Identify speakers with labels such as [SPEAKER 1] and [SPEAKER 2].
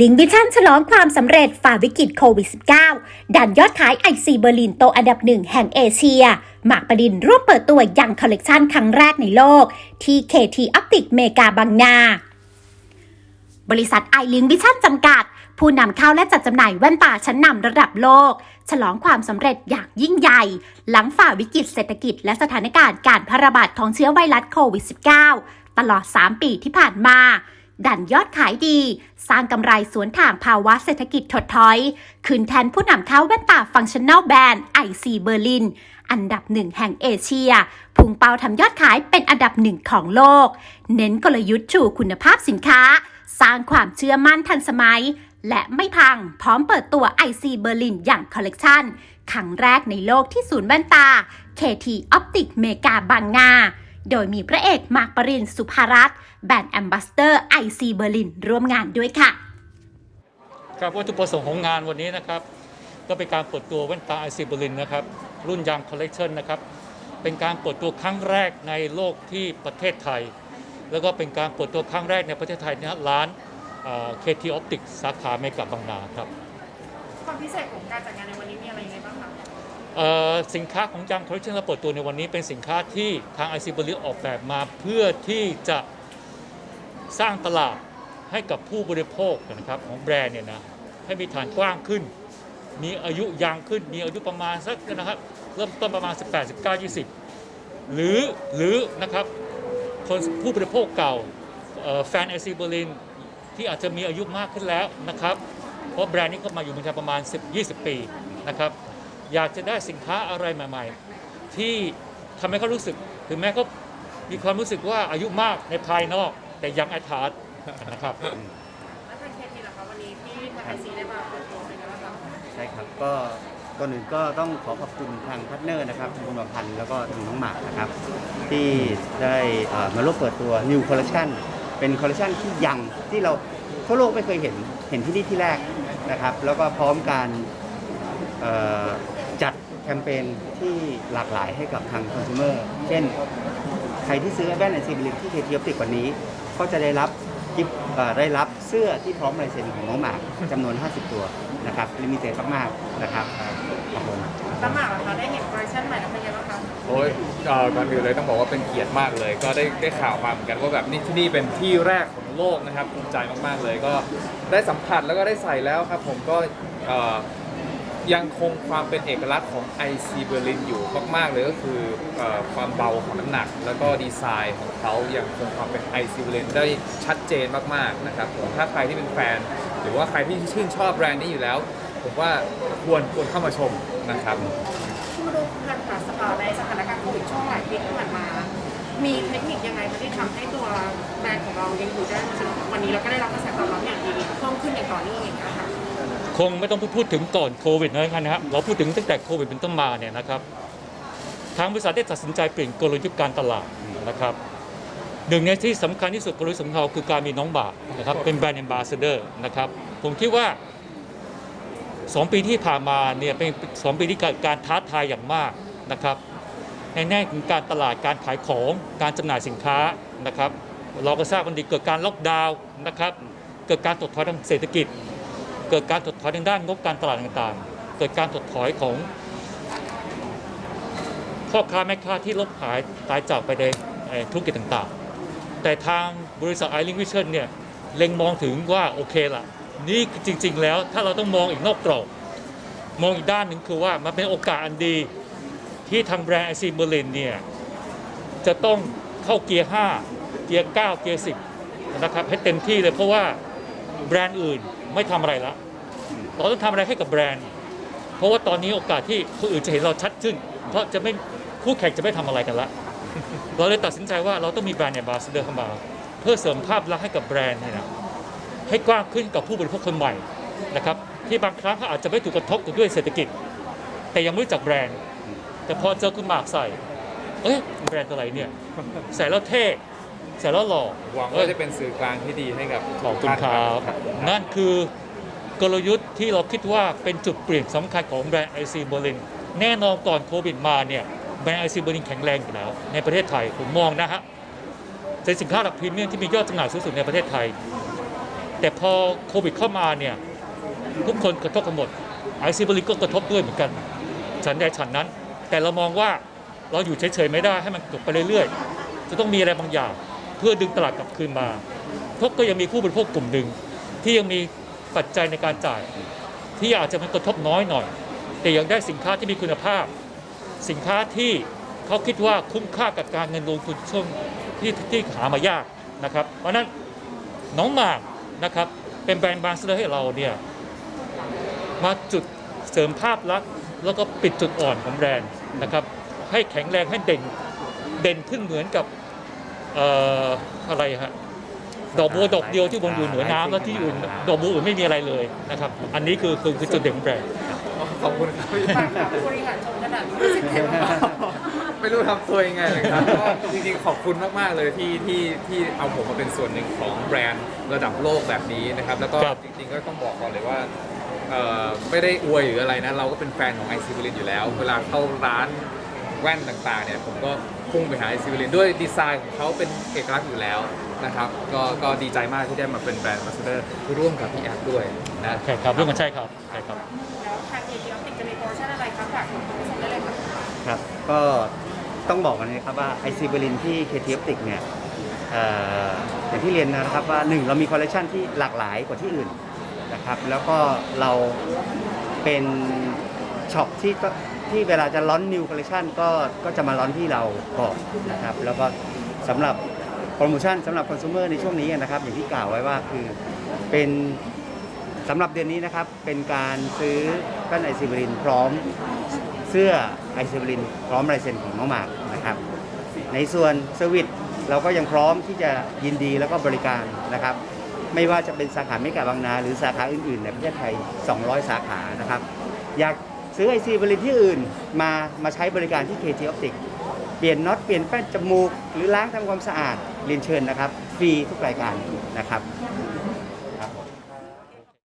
[SPEAKER 1] ลิงวิชั่นฉลองความสำเร็จฝ่าวิกฤตโควิด -19 ดันยอดขายไอซีเบอร์ลินโตอันดับหนึ่งแห่งเอเชีย หมากปรินร่วมเปิดตัวยังคอลเลกชันครั้งแรกในโลก ที่ KT Optic เมกาบางนา บริษัทไอลิงวิชั่นจำกัด ผู้นำเข้าและจัดจำหน่ายแว่นตาชั้นนำระดับโลก ฉลองความสำเร็จอย่างยิ่งใหญ่ หลังฝ่าวิกฤตเศรษฐกิจและสถานการณ์การแพร่ระบาดของเชื้อไวรัสโควิด -19 ตลอด 3 ปีที่ผ่านมา ดันยอดขายดี สร้างกำไรสวนทางภาวะเศรษฐกิจถดถอยคืนแทนผู้นำเข้าแว่นตาฟังชั่นแนลแบรนด์ IC เบอร์ลิน อันดับหนึ่งแห่งเอเชีย พุ่งเป้าทำยอดขายเป็นอันดับหนึ่งของโลก เน้นกลยุทธ์ชูคุณภาพสินค้า สร้างความเชื่อมั่นทันสมัย และไม่พัง พร้อมเปิดตัว IC เบอร์ลินอย่างคอลเลกชันครั้งแรกในโลกที่ศูนย์แว่นตา KT Optic เมกาบางนา โดยมีพระเอกมากปรินสุภารัตน์แบรนด์แอมบาสเตอร์ IC เบอร์ลินร่วมงานด้วยค่ะ
[SPEAKER 2] ครับวัตถุประสงค์ของงานวันนี้นะครับ ก็เป็นการเปิดตัวแว่นตาไอซีเบลินนะครับ รุ่นยังคอลเลกชันนะครับ เป็นการเปิดตัวครั้งแรกในโลกที่ประเทศไทย แล้วก็เป็นการเปิดตัวครั้งแรกในประเทศไทยนะร้านเคทีออปติกสาขาเมกะบางนาครับ
[SPEAKER 3] ความพิเศษของการจัดงานในวันนี้มีอะไรยังไงบ้างคะ
[SPEAKER 2] เอ่อ สินค้าของยังคอลเลกชันเราเปิดตัวในวันนี้เป็นสินค้าที่ทางไอซีบลิออกแบบมาเพื่อที่จะสร้างตลาดให้กับผู้บริโภคนะครับของแบรนด์เนี่ยนะให้มีฐานกว้างขึ้น มีอายุยางขึ้น มีอายุประมาณสักนะครับเริ่มต้นประมาณ 18 19 20 หรือหรือนะครับคนผู้บริโภคเก่าแฟนไอซีเบอร์ลินที่อาจจะมีอายุมากขึ้นแล้วนะครับ เพราะแบรนด์นี้ก็มาอยู่เมืองไทยประมาณ 10 20 ปีนะครับ อยากจะได้สินค้าอะไรใหม่ ๆ ที่ทำให้เขารู้สึก ถึงแม้เขามีความรู้สึกว่าอายุมากในภายนอก แต่ยังแอดทาร์ดนะครับ
[SPEAKER 3] แล้วทางเคทีล่ะคะวันนี้ที่ทางไอซีได้มาเปิดตัวเป็นไงบ้างคะ
[SPEAKER 4] ใช่ครับก็ก่อนอื่นก็ต้องขอขอบคุณทางพาร์ทเนอร์นะครับทางคุณประพันธ์แล้วก็ทางน้องหมากนะครับ ที่ได้เอ่อมาร่วมเปิดตัว New Collection เป็นคอลเลคชันที่ยังที่เราทั่วโลกไม่เคยเห็นเห็นที่นี่ที่แรกนะครับ แล้วก็พร้อมการเอ่อจัด แคมเปญที่หลากหลายให้กับทางคอน sumer เช่น ใครที่ซื้อแว่นไอซีบิลิที่เคทีออปติกวันนี้ ก็จะได้รับกิฟต์เอ่อได้รับเสื้อที่พร้อมลายเซ็นของน้องหมากจำนวน 50 ตัวนะครับลิมิเต็ดมากๆนะครับขอบคุณ
[SPEAKER 3] แล้วหมากล่ะคะได้เห็นคอลเลคชันใหม่แล้วเป็นไงบ้างคะ
[SPEAKER 5] โอ้ยเอ่อก่อนอื่นเลยต้องบอกว่าเป็นเกียรติมากเลย ก็ได้ได้ข่าวมาเหมือนกันว่าแบบนี่ที่นี่เป็นที่แรกของโลกนะครับภูมิใจมากๆเลย ก็ได้สัมผัสแล้วก็ได้ใส่แล้วครับ ผมก็เอ่อ ยังคงความเป็นเอกลักษณ์ของ IC Berlin อยู่มาก ๆ เลยก็คือเอ่อความเบาของน้ำหนัก แล้วก็ดีไซน์ของเขายังคงความเป็น IC Berlin ได้ชัดเจนมาก ๆ นะครับผมถ้าใครที่เป็นแฟน หรือว่าใครที่ชื่นชอบแบรนด์นี้อยู่แล้ว ผมว่าควรควรเข้ามาชมนะครับ
[SPEAKER 3] มาดูผ่านผ่านเอ่อในสถานการณ์โควิดช่วงหลายปีที่ผ่านมา มีเทคนิคยังไงคะที่ทำให้ตัวแบรนด์ของเรายังอยู่ได้จนถึงวันนี้เราก็ได้รับกระแสตอบรับอย่างดีเพิ่มขึ้นอย่างต่อเนื่องอย่างเงี้ยค่ะ
[SPEAKER 2] คงไม่ต้องพูดถึงก่อนโควิดนะครับเราพูดถึงตั้งแต่โควิดเป็นต้นมาเนี่ยนะครับทางบริษัทได้ตัดสินใจเปลี่ยนกลยุทธ์การตลาดนะครับหนึ่งในที่สำคัญที่สุดกลยุทธ์ของเราคือการมีน้องบาทนะครับเป็นแบรนด์ a อ b บ s สเดอร์นะครับผมคิดว่า 2 ปีที่ผ่านมาเนี่ยเป็นสองปีที่การการท้าทายอย่างมากนะครับในแง่ของการตลาดการขายของการจำหน่ายสินค้านะครับ เราก็ทราบกันดีเกิดการล็อกดาวน์นะครับเกิดการถดถอยทางเศรษฐกิจ เกิดการถดถอยทางด้านงบการตลาดต่างๆ เกิดการถดถอยของพ่อค้าแม่ค้าที่ลบหายตายจากไปในธุรกิจต่างๆ แต่ทางบริษัทไอริงวิชั่นเนี่ยเล็งมองถึงว่าโอเคละนี่จริง ๆ แล้วถ้าเราต้องมองอีกนอกกรอบมองอีกด้านหนึ่งคือว่ามันเป็นโอกาสอันดีที่ทางแบรนด์ไอซีเบอร์ลินเนี่ยจะต้องเข้าเกียร์ 5 เกียร์ 9 เกียร์ 10 นะครับให้เต็มที่เลยเพราะว่าแบรนด์อื่นไม่ทำอะไรละ เราต้องทำอะไรให้กับแบรนด์ เพราะว่าตอนนี้โอกาสที่คนอื่นจะเห็นเราชัดขึ้น เพราะจะไม่คู่แข่งจะไม่ทำอะไรกันละ เราเลยตัดสินใจว่าเราต้องมีแบรนด์แอมบาสเดอร์เข้ามา เพื่อเสริมภาพลักษณ์ให้กับแบรนด์เนี่ยนะให้กว้างขึ้นกับผู้บริโภคคนใหม่นะครับที่บางครั้งเขาอาจจะไม่ถูกกระทบด้วยเศรษฐกิจ แต่ยังไม่รู้จักแบรนด์ แต่พอเจอคุณหมากใส่ เอ้ยแบรนด์อะไรเนี่ยใส่แล้วเท่ใส่แล้วหล่อ
[SPEAKER 5] หวังว่าจะเป็นสื่อกลางที่ดีให้กับ
[SPEAKER 2] ขอบคุณครับ นั่นคือก ลยุทธ์ที่เราคิดว่าเป็นจุดเปลี่ยนสำคัญของแบรนด์ไอซีเบอร์ลินแน่นอนก่อนโควิดมาเนี่ยแบรนด์ไอซีเบอร์ลินแข็งแรงอยู่แล้ว ในประเทศไทยผมมองนะฮะเป็นสินค้าหลักพรีเมียมที่มียอดจำหน่ายสูงสุดในประเทศไทย แต่พอโควิดเข้ามาเนี่ยทุกคนกระทบกันหมดไอซีบรินก็กระทบด้วยเหมือนกัน ฉันใดฉันนั้น แต่เรามองว่าเราอยู่เฉยๆไม่ได้ให้มันจบไปเรื่อยๆ จะต้องมีอะไรบางอย่าง เพื่อดึงตลาดกลับคืนมาเพราะก็ยังมีผู้บริโภคกลุ่มหนึ่งที่ยังมี ปัจจัยในการจ่าย ที่อาจจะมันกระทบน้อยหน่อย แต่ยังได้สินค้าที่มีคุณภาพ สินค้าที่เขาคิดว่าคุ้มค่ากับการเงินลงทุนช่วงที่ที่หามายากนะครับเพราะนั้นน้องหมากนะครับเป็นแบรนด์บางเซอให้เราเนี่ยมาจุดเสริมภาพลักษณ์แล้วก็ปิดจุดอ่อนของแบรนด์นะครับให้แข็งแรงให้เด่นเด่นขึ้นเหมือนกับอออะไรฮะ ดอกบัวดอกเดียวที่วางอยู่เหนือน้ำแล้วที่อื่นดอกบัวอื่นไม่มีอะไรเลยนะครับ อันนี้คือคือคือจุดเด่นของแบรนด์
[SPEAKER 5] ขอบคุณครับพี่
[SPEAKER 3] ฝากถามผู้บริหารชมขนาดนี้รู้สึกไงบ้างคะ
[SPEAKER 5] ไม่รู้ทำตัวยังไงเลยครับก็จริงๆขอบคุณมากๆเลยที่ที่ที่เอาผมมาเป็นส่วนหนึ่งของแบรนด์ระดับโลกแบบนี้นะครับ แล้วก็
[SPEAKER 2] ครับ
[SPEAKER 5] จริงๆก็ต้องบอกก่อนเลยว่าเอ่อไม่ได้อวยหรืออะไรนะ เราก็เป็นแฟนของไอซีบิลินอยู่แล้ว เวลาเข้าร้านแว่นต่างๆเนี่ยผมก็พุ่งไปหาไอซีบิลินด้วยดีไซน์ของเขาเป็นเอกลักษณ์อยู่แล้ว นะครับก็ก็ดีใจมากที่ได้มาเป็นแบรนด์มาสเตอร์ร่วมกับพี่แอฟด้วยนะ
[SPEAKER 2] ใช่ครับเรื่องกันใช่ครับใช่ครับ
[SPEAKER 3] แล้วทางเอเดียติดจะมีโปรโมชั่นอะไรครับฝากคุณผู้ชมได้เลยค่ะ
[SPEAKER 4] ครับ ก็ต้องบอกกันนะครับว่าไอซีเบลินที่เคทีออปติกเนี่ยเอ่ออย่างที่เรียนนะครับว่าหนึ่งเรามีคอลเลคชันที่หลากหลายกว่าที่อื่นนะครับ แล้วก็เราเป็นช็อปที่ก็ที่เวลาจะล้อนนิวคอลเลคชันก็ก็จะมาล้อนที่เราก่อนนะครับ แล้วก็สำหรับ โปรโมชั่นสำหรับคอน sumer ในช่วงนี้นะครับ อย่างที่กล่าวไว้ว่าคือเป็นสำหรับเดือนนี้นะครับ เป็นการซื้อแป้นไอซีเบลินพร้อมเสื้อไอซเบลินพร้อมลายเซ็นของน้องหมากนะครับ ในส่วนเซอร์วิสเราก็ยังพร้อมที่จะยินดีแล้วก็บริการนะครับ ไม่ว่าจะเป็นสาขาเมกะบางนา หรือสาขาอื่นๆในประเทศไทย 200 สาขานะครับ อยากซื้อไอซีบลินที่อื่นมามาใช้บริการที่ KT Optic เปลี่ยนน็อตเปลี่ยนแป้นจมูก หรือล้างทำความสะอาด เรียนเชิญนะครับ ฟรีทุกรายการนะครับ